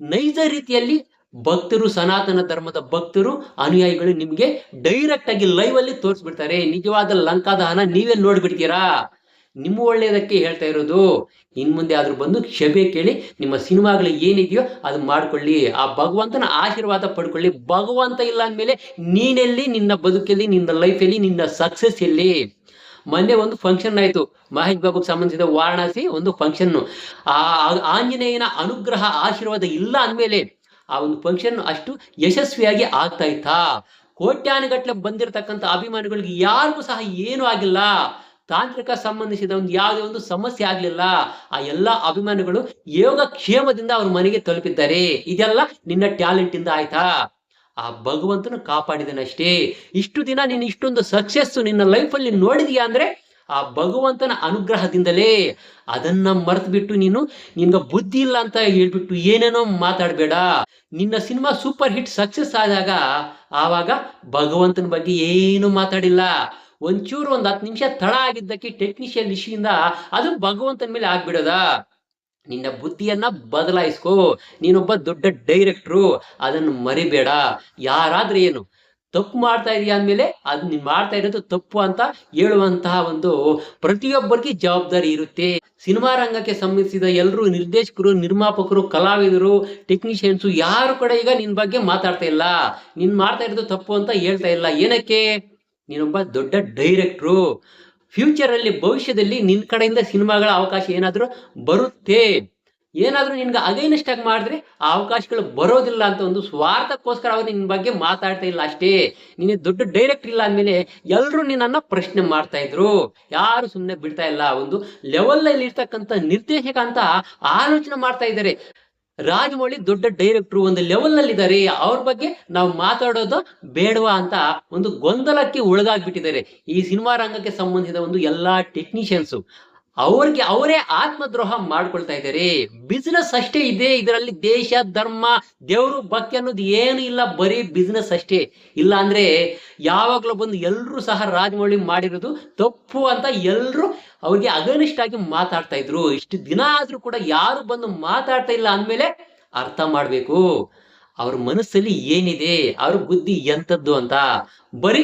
ನೈಜ ರೀತಿಯಲ್ಲಿ ಭಕ್ತರು ಸನಾತನ ಧರ್ಮದ ಭಕ್ತರು ಅನುಯಾಯಿಗಳು ನಿಮ್ಗೆ ಡೈರೆಕ್ಟ್ ಆಗಿ ಲೈವ್ ಅಲ್ಲಿ ತೋರಿಸ್ಬಿಡ್ತಾರೆ. ನಿಜವಾದ ಲಂಕಾದ ಹಣ ನೀವೇ ನೋಡ್ಬಿಡ್ತೀರಾ? ನಿಮ್ಮ ಒಳ್ಳೆಯದಕ್ಕೆ ಹೇಳ್ತಾ ಇರೋದು. ಇನ್ ಮುಂದೆ ಆದ್ರೂ ಬಂದು ಕ್ಷಮೆ ಕೇಳಿ ನಿಮ್ಮ ಸಿನಿಮಾಗಳು ಏನಿದೆಯೋ ಅದು ಮಾಡ್ಕೊಳ್ಳಿ. ಆ ಭಗವಂತನ ಆಶೀರ್ವಾದ ಪಡ್ಕೊಳ್ಳಿ. ಭಗವಂತ ಇಲ್ಲ ಅಂದಮೇಲೆ ನೀನೆಲ್ಲಿ, ನಿನ್ನ ಬದುಕಲ್ಲಿ, ನಿನ್ನ ಲೈಫಲ್ಲಿ ನಿನ್ನ ಸಕ್ಸಸ್ ಎಲ್ಲಿ? ಮೊನ್ನೆ ಒಂದು ಫಂಕ್ಷನ್ ಆಯ್ತು. ಮಹೇಶ್ ಬಾಬುಗೆ ಸಂಬಂಧಿಸಿದ ವಾರಣಾಸಿ ಒಂದು ಫಂಕ್ಷನ್ ಆ, ಆ- ಆಂಜನೇಯನ ಅನುಗ್ರಹ, ಆಶೀರ್ವಾದ ಇಲ್ಲ ಅಂದ್ಮೇಲೆ ಆ ಒಂದು ಫಂಕ್ಷನ್ ಅಷ್ಟು ಯಶಸ್ವಿಯಾಗಿ ಆಗ್ತಾ ಇತ್ತಾ? ಕೋಟ್ಯಾನುಗಟ್ಟಲೆ ಬಂದಿರತಕ್ಕಂಥ ಅಭಿಮಾನಿಗಳಿಗೆ ಯಾರಿಗೂ ಸಹ ಏನೂ ಆಗಿಲ್ಲ. ತಾಂತ್ರಿಕ ಸಂಬಂಧಿಸಿದ ಒಂದು ಯಾವುದೇ ಒಂದು ಸಮಸ್ಯೆ ಆಗಲಿಲ್ಲ. ಆ ಎಲ್ಲಾ ಅಭಿಮಾನಿಗಳು ಯೋಗ ಕ್ಷೇಮದಿಂದ ಅವ್ರ ಮನೆಗೆ ತಲುಪಿದ್ದಾರೆ. ಇದೆಲ್ಲ ನಿನ್ನ ಟ್ಯಾಲೆಂಟ್ ಇಂದ ಆಯ್ತಾ? ಆ ಭಗವಂತನು ಕಾಪಾಡಿದನಷ್ಟೇ. ಇಷ್ಟು ದಿನ ನೀನು ಇಷ್ಟೊಂದು ಸಕ್ಸಸ್ ನಿನ್ನ ಲೈಫಲ್ಲಿ ನೋಡಿದೀಯಾ ಅಂದ್ರೆ ಆ ಭಗವಂತನ ಅನುಗ್ರಹದಿಂದಲೇ ಅದನ್ನ ಮರೆತು ಬಿಟ್ಟು ನೀನು ನಿನ್ಗ ಬುದ್ಧಿ ಇಲ್ಲ ಅಂತ ಹೇಳ್ಬಿಟ್ಟು ಏನೇನೋ ಮಾತಾಡಬೇಡ. ನಿನ್ನ ಸಿನಿಮಾ ಸೂಪರ್ ಹಿಟ್ ಸಕ್ಸಸ್ ಆದಾಗ ಆವಾಗ ಭಗವಂತನ ಬಗ್ಗೆ ಏನು ಮಾತಾಡಿಲ್ಲ. ಒಂಚೂರು ಒಂದ್ ಹತ್ತು ನಿಮಿಷ ತಳ ಆಗಿದ್ದಕ್ಕೆ ಟೆಕ್ನಿಷಿಯನ್ ಇಶ್ಯೂಯಿಂದ ಅದು ಭಗವಂತನ ಮೇಲೆ ಆಗ್ಬಿಡೋದ. ನಿನ್ನ ಬುದ್ಧಿಯನ್ನ ಬದಲಾಯಿಸ್ಕೋ. ನೀನೊಬ್ಬ ದೊಡ್ಡ ಡೈರೆಕ್ಟ್ರು ಅದನ್ನು ಮರಿಬೇಡ. ಯಾರಾದ್ರೆ ಏನು ತಪ್ಪು ಮಾಡ್ತಾ ಇದೆಯಾ ಅಂದಮೇಲೆ ಅದು ನೀನ್ ಮಾಡ್ತಾ ಇರೋದು ತಪ್ಪು ಅಂತ ಹೇಳುವಂತಹ ಒಂದು ಪ್ರತಿಯೊಬ್ಬರಿಗೆ ಜವಾಬ್ದಾರಿ ಇರುತ್ತೆ. ಸಿನಿಮಾ ರಂಗಕ್ಕೆ ಸಂಬಂಧಿಸಿದ ಎಲ್ಲರೂ ನಿರ್ದೇಶಕರು, ನಿರ್ಮಾಪಕರು, ಕಲಾವಿದರು ಟೆಕ್ನಿಷಿಯನ್ಸು ಯಾರು ಕೂಡ ಈಗ ನಿನ್ನ ಬಗ್ಗೆ ಮಾತಾಡ್ತಾ ಇಲ್ಲ. ನಿನ್ ಮಾಡ್ತಾ ಇರೋದು ತಪ್ಪು ಅಂತ ಹೇಳ್ತಾ ಇಲ್ಲ. ಏನಕ್ಕೆ? ನೀನೊಬ್ಬ ದೊಡ್ಡ ಡೈರೆಕ್ಟ್ರು ಫ್ಯೂಚರ್ ಅಲ್ಲಿ, ಭವಿಷ್ಯದಲ್ಲಿ ನಿನ್ನ ಕಡೆಯಿಂದ ಸಿನಿಮಾಗಳ ಅವಕಾಶ ಏನಾದರೂ ಬರುತ್ತೆ. ಏನಾದ್ರೂ ನಿನ್ಗೆ ಅಗೈನಿಸ್ಟ್ ಆಗಿ ಮಾಡಿದ್ರೆ ಆ ಅವಕಾಶಗಳು ಬರೋದಿಲ್ಲ ಅಂತ ಒಂದು ಸ್ವಾರ್ಥಕ್ಕೋಸ್ಕರ ಅವ್ರು ನಿನ್ನ ಬಗ್ಗೆ ಮಾತಾಡ್ತಾ ಇಲ್ಲ ಅಷ್ಟೇ. ನಿನ್ನ ದೊಡ್ಡ ಡೈರೆಕ್ಟರ್ ಇಲ್ಲ ಅಂದಮೇಲೆ ಎಲ್ಲರೂ ನಿನ್ನನ್ನು ಪ್ರಶ್ನೆ ಮಾಡ್ತಾ ಇದ್ರು. ಯಾರು ಸುಮ್ಮನೆ ಬಿಡ್ತಾ ಇಲ್ಲ. ಒಂದು ಲೆವೆಲ್ ಅಲ್ಲಿ ಇರ್ತಕ್ಕಂಥ ನಿರ್ದೇಶಕ ಅಂತ ಆಲೋಚನೆ ಮಾಡ್ತಾ ಇದ್ದಾರೆ. ರಾಜಮೌಳಿ ದೊಡ್ಡ ಡೈರೆಕ್ಟ್ರು ಒಂದು ಲೆವೆಲ್ನಲ್ಲಿ ಇದ್ದಾರೆ ಅವ್ರ ಬಗ್ಗೆ ನಾವು ಮಾತಾಡೋದು ಬೇಡವಾ ಅಂತ ಒಂದು ಗೊಂದಲಕ್ಕೆ ಒಳಗಾಗ್ಬಿಟ್ಟಿದ್ದಾರೆ. ಈ ಸಿನಿಮಾ ರಂಗಕ್ಕೆ ಸಂಬಂಧಿಸಿದ ಒಂದು ಎಲ್ಲಾ ಟೆಕ್ನಿಷಿಯನ್ಸ್ ಅವ್ರಿಗೆ ಅವರೇ ಆತ್ಮದ್ರೋಹ ಮಾಡ್ಕೊಳ್ತಾ ಇದ್ದಾರೆ. ಬಿಸ್ನೆಸ್ ಅಷ್ಟೇ ಇದೆ, ಇದರಲ್ಲಿ ದೇಶ, ಧರ್ಮ, ದೇವರು, ಭಕ್ತಿ ಅನ್ನೋದು ಏನು ಇಲ್ಲ, ಬರೀ ಬಿಸ್ನೆಸ್ ಅಷ್ಟೇ. ಇಲ್ಲ ಅಂದ್ರೆ ಯಾವಾಗ್ಲೂ ಬಂದು ಎಲ್ಲರೂ ಸಹ ರಾಜಮೌಳಿ ಮಾಡಿರೋದು ತಪ್ಪು ಅಂತ ಎಲ್ರು ಅವ್ರಿಗೆ ಅಗನಿಷ್ಠ ಆಗಿ ಮಾತಾಡ್ತಾ ಇದ್ರು. ಇಷ್ಟು ದಿನ ಆದ್ರೂ ಕೂಡ ಯಾರು ಬಂದು ಮಾತಾಡ್ತಾ ಇಲ್ಲ ಅಂದ್ಮೇಲೆ ಅರ್ಥ ಮಾಡ್ಬೇಕು. ಅವ್ರ ಮನಸ್ಸಲ್ಲಿ ಏನಿದೆ, ಅವ್ರ ಬುದ್ಧಿ ಎಂತದ್ದು ಅಂತ. ಬರೀ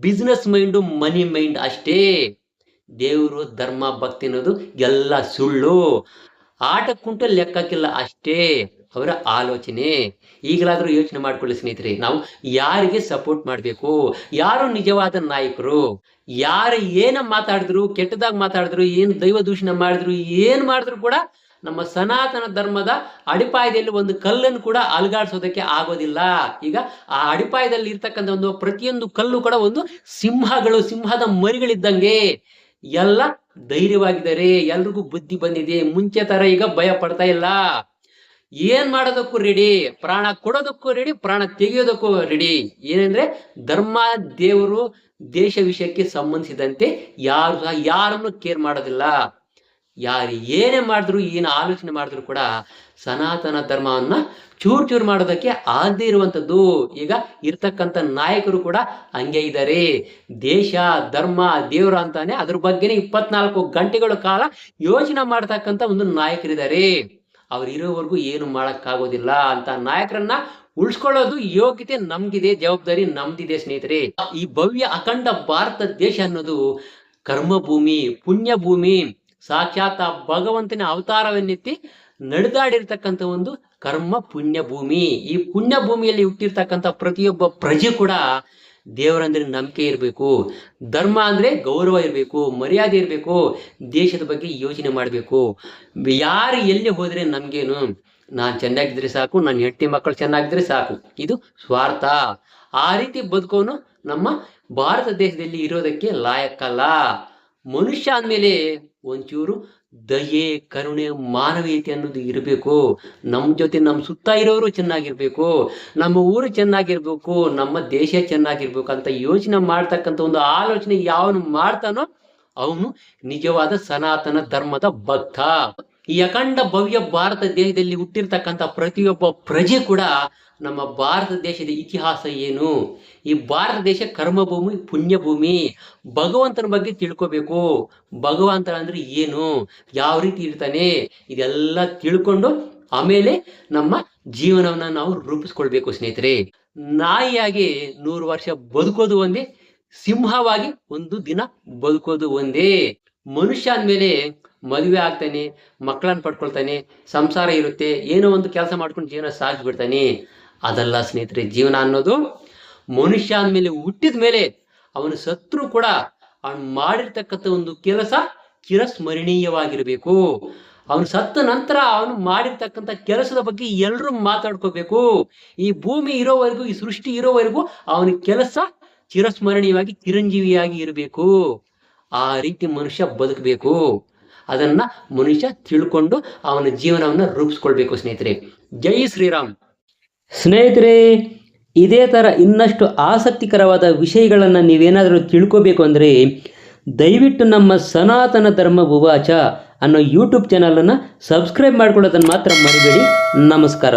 ಬಿಸ್ನೆಸ್ ಮೈಂಡು ಮನಿ ಮೈಂಡ್ ಅಷ್ಟೇ. ದೇವರು, ಧರ್ಮ, ಭಕ್ತಿ ಅನ್ನೋದು ಎಲ್ಲ ಸುಳ್ಳು. ಆಟಕ್ಕುಂಟು ಲೆಕ್ಕಕ್ಕಿಲ್ಲ ಅಷ್ಟೇ, ಅವರ ಆಲೋಚನೆ. ಈಗಲಾದರೂ ಯೋಚನೆ ಮಾಡ್ಕೊಳ್ಳಿ ಸ್ನೇಹಿತರೆ, ನಾವು ಯಾರಿಗೆ ಸಪೋರ್ಟ್ ಮಾಡಬೇಕು? ಯಾರು ನಿಜವಾದ ನಾಯಕರು? ಯಾರು ಏನ ಮಾತಾಡಿದ್ರು, ಕೆಟ್ಟದಾಗಿ ಮಾತಾಡಿದ್ರು, ಏನು ದೈವ ದೂಷಣ ಮಾಡಿದ್ರು, ಏನು ಮಾಡಿದ್ರು ಕೂಡ ನಮ್ಮ ಸನಾತನ ಧರ್ಮದ ಅಡಿಪಾಯದಲ್ಲಿ ಒಂದು ಕಲ್ಲನ್ನು ಕೂಡ ಅಲುಗಾಡಿಸೋದಕ್ಕೆ ಆಗೋದಿಲ್ಲ. ಈಗ ಆ ಅಡಿಪಾಯದಲ್ಲಿ ಇರ್ತಕ್ಕಂಥ ಒಂದು ಪ್ರತಿಯೊಂದು ಕಲ್ಲು ಕೂಡ ಒಂದು ಸಿಂಹಗಳು, ಸಿಂಹದ ಮರಿಗಳಿದ್ದಂಗೆ. ಎಲ್ಲ ಧೈರ್ಯವಾಗಿದ್ದಾರೆ ಎಲ್ರಿಗೂ ಬುದ್ಧಿ ಬಂದಿದೆ. ಮುಂಚೆ ತರ ಈಗ ಭಯ ಪಡ್ತಾ ಇಲ್ಲ. ಏನ್ ಮಾಡೋದಕ್ಕೂ ರೆಡಿ ಪ್ರಾಣ ಕೊಡೋದಕ್ಕೂ ರೆಡಿ ಪ್ರಾಣ ತೆಗೆಯೋದಕ್ಕೂ ರೆಡಿ ಏನಂದ್ರೆ ಧರ್ಮ, ದೇವರು ದೇಶ ವಿಷಯಕ್ಕೆ ಸಂಬಂಧಿಸಿದಂತೆ ಯಾರು ಯಾರನ್ನು ಕೇರ್ ಮಾಡೋದಿಲ್ಲ. ಯಾರು ಏನೇ ಮಾಡಿದ್ರು, ಏನು ಆಲೋಚನೆ ಮಾಡಿದ್ರು ಕೂಡ ಸನಾತನ ಧರ್ಮವನ್ನ ಚೂರ್ ಚೂರ್ ಮಾಡೋದಕ್ಕೆ ಆಗದೇ ಇರುವಂಥದ್ದು. ಈಗ ಇರ್ತಕ್ಕಂಥ ನಾಯಕರು ಕೂಡ ಹಂಗೆ ಇದ್ದಾರೆ ದೇಶ, ಧರ್ಮ, ದೇವರು ಅಂತಾನೆ ಅದ್ರ ಬಗ್ಗೆನೇ ಇಪ್ಪತ್ನಾಲ್ಕು ಗಂಟೆಗಳ ಕಾಲ ಯೋಚನೆ ಮಾಡ್ತಕ್ಕಂಥ ಒಂದು ನಾಯಕರಿದ್ದಾರೆ. ಅವ್ರು ಇರೋವರೆಗೂ ಏನು ಮಾಡೋಕ್ಕಾಗೋದಿಲ್ಲ ಅಂತ ನಾಯಕರನ್ನ ಉಳಿಸ್ಕೊಳ್ಳೋದು ಯೋಗ್ಯತೆ ನಮ್ಗಿದೆ, ಜವಾಬ್ದಾರಿ ನಮ್ದಿದೆ ಸ್ನೇಹಿತರೆ. ಈ ಭವ್ಯ ಅಖಂಡ ಭಾರತ ದೇಶ ಅನ್ನೋದು ಕರ್ಮಭೂಮಿ ಪುಣ್ಯ ಭೂಮಿ ಸಾಕ್ಷಾತ್ ಭಗವಂತನ ಅವತಾರವನ್ನೆತ್ತಿ ನಡೆದಾಡಿರ್ತಕ್ಕಂಥ ಒಂದು ಕರ್ಮ ಪುಣ್ಯ ಭೂಮಿ ಈ ಪುಣ್ಯ ಭೂಮಿಯಲ್ಲಿ ಹುಟ್ಟಿರ್ತಕ್ಕಂಥ ಪ್ರತಿಯೊಬ್ಬ ಪ್ರಜೆ ಕೂಡ ದೇವರಂದ್ರೆ ನಂಬಿಕೆ ಇರಬೇಕು, ಧರ್ಮ ಅಂದ್ರೆ ಗೌರವ ಇರಬೇಕು, ಮರ್ಯಾದೆ ಇರಬೇಕು, ದೇಶದ ಬಗ್ಗೆ ಯೋಚನೆ ಮಾಡಬೇಕು. ಯಾರು ಎಲ್ಲಿ ಹೋದ್ರೆ ನಮ್ಗೇನು, ನಾನು ಚೆನ್ನಾಗಿದ್ರೆ ಸಾಕು ನನ್ನ ಹೆಂಡತಿ ಮಕ್ಕಳು ಚೆನ್ನಾಗಿದ್ರೆ ಸಾಕು. ಇದು ಸ್ವಾರ್ಥ. ಆ ರೀತಿ ಬದುಕೋನು ನಮ್ಮ ಭಾರತ ದೇಶದಲ್ಲಿ ಇರೋದಕ್ಕೆ ಲಾಯಕ್ಕಲ್ಲ. ಮನುಷ್ಯ ಅಂದಮೇಲೆ ಒಂಚೂರು ದಯೆ, ಕರುಣೆ, ಮಾನವೀಯತೆ ಅನ್ನೋದು ಇರಬೇಕು. ನಮ್ಮ ಜೊತೆ ನಮ್ಮ ಸುತ್ತ ಇರೋರು ಚೆನ್ನಾಗಿರ್ಬೇಕು. ನಮ್ಮ ಊರು ಚೆನ್ನಾಗಿರ್ಬೇಕು, ನಮ್ಮ ದೇಶ ಚೆನ್ನಾಗಿರ್ಬೇಕು ಅಂತ ಯೋಚನೆ ಮಾಡ್ತಕ್ಕಂಥ ಒಂದು ಆಲೋಚನೆ ಯಾವನು ಮಾಡ್ತಾನೋ ಅವನು ನಿಜವಾದ ಸನಾತನ ಧರ್ಮದ ಭಕ್ತ. ಈ ಅಖಂಡ ಭವ್ಯ ಭಾರತ ದೇಶದಲ್ಲಿ ಹುಟ್ಟಿರ್ತಕ್ಕಂಥ ಪ್ರತಿಯೊಬ್ಬ ಪ್ರಜೆ ಕೂಡ ನಮ್ಮ ಭಾರತ ದೇಶದ ಇತಿಹಾಸ ಏನು? ಈ ಭಾರತ ದೇಶ ಕರ್ಮಭೂಮಿ, ಪುಣ್ಯಭೂಮಿ. ಭಗವಂತನ ಬಗ್ಗೆ ತಿಳ್ಕೋಬೇಕು. ಭಗವಂತ ಅಂದ್ರೆ ಏನು? ಯಾವ ರೀತಿ ಇರ್ತಾನೆ? ಇದೆಲ್ಲ ತಿಳ್ಕೊಂಡು ಆಮೇಲೆ ನಮ್ಮ ಜೀವನವನ್ನ ನಾವು ರೂಪಿಸ್ಕೊಳ್ಬೇಕು ಸ್ನೇಹಿತರೆ. ನಾಯಿಯಾಗಿ ನೂರು ವರ್ಷ ಬದುಕೋದು ಒಂದೇ, ಸಿಂಹವಾಗಿ ಒಂದು ದಿನ ಬದುಕೋದು ಒಂದೇ. ಮನುಷ್ಯ ಅಂದಮೇಲೆ ಮದುವೆ ಆಗ್ತಾನೆ, ಮಕ್ಕಳನ್ನ ಪಡ್ಕೊಳ್ತಾನೆ, ಸಂಸಾರ ಇರುತ್ತೆ, ಏನೋ ಒಂದು ಕೆಲಸ ಮಾಡ್ಕೊಂಡು ಜೀವನ ಸಾಗಿಸ್ಬಿಡ್ತಾನೆ. ಅದಲ್ಲ ಸ್ನೇಹಿತರೆ, ಜೀವನ ಅನ್ನೋದು ಮನುಷ್ಯ ಅಂದಮೇಲೆ ಹುಟ್ಟಿದ ಮೇಲೆ ಅವನು ಸತ್ರು ಕೂಡ ಅವನು ಮಾಡಿರ್ತಕ್ಕಂಥ ಒಂದು ಕೆಲಸ ಚಿರಸ್ಮರಣೀಯವಾಗಿರಬೇಕು. ಅವನು ಸತ್ತ ನಂತರ ಅವನು ಮಾಡಿರ್ತಕ್ಕಂಥ ಕೆಲಸದ ಬಗ್ಗೆ ಎಲ್ಲರೂ ಮಾತಾಡ್ಕೋಬೇಕು. ಈ ಭೂಮಿ ಇರೋವರೆಗೂ, ಈ ಸೃಷ್ಟಿ ಇರೋವರೆಗೂ ಅವನ ಕೆಲಸ ಚಿರಸ್ಮರಣೀಯವಾಗಿ, ಚಿರಂಜೀವಿಯಾಗಿ ಇರಬೇಕು. ಆ ರೀತಿ ಮನುಷ್ಯ ಬದುಕಬೇಕು. ಅದನ್ನ ಮನುಷ್ಯ ತಿಳ್ಕೊಂಡು ಅವನ ಜೀವನವನ್ನ ರೂಪಿಸ್ಕೊಳ್ಬೇಕು ಸ್ನೇಹಿತರೆ. ಜೈ ಶ್ರೀರಾಮ್. ಸ್ನೇಹಿತರೆ, ಇದೇ ಥರ ಇನ್ನಷ್ಟು ಆಸಕ್ತಿಕರವಾದ ವಿಷಯಗಳನ್ನು ನೀವೇನಾದರೂ ತಿಳ್ಕೋಬೇಕು ಅಂದರೆ, ದಯವಿಟ್ಟು ನಮ್ಮ ಸನಾತನ ಧರ್ಮ ಭುವಾಚ ಅನ್ನೋ ಯೂಟ್ಯೂಬ್ ಚಾನಲನ್ನು ಸಬ್ಸ್ಕ್ರೈಬ್ ಮಾಡ್ಕೊಳ್ಳೋದನ್ನು ಮಾತ್ರ ಮರಿಬೇಡಿ. ನಮಸ್ಕಾರ.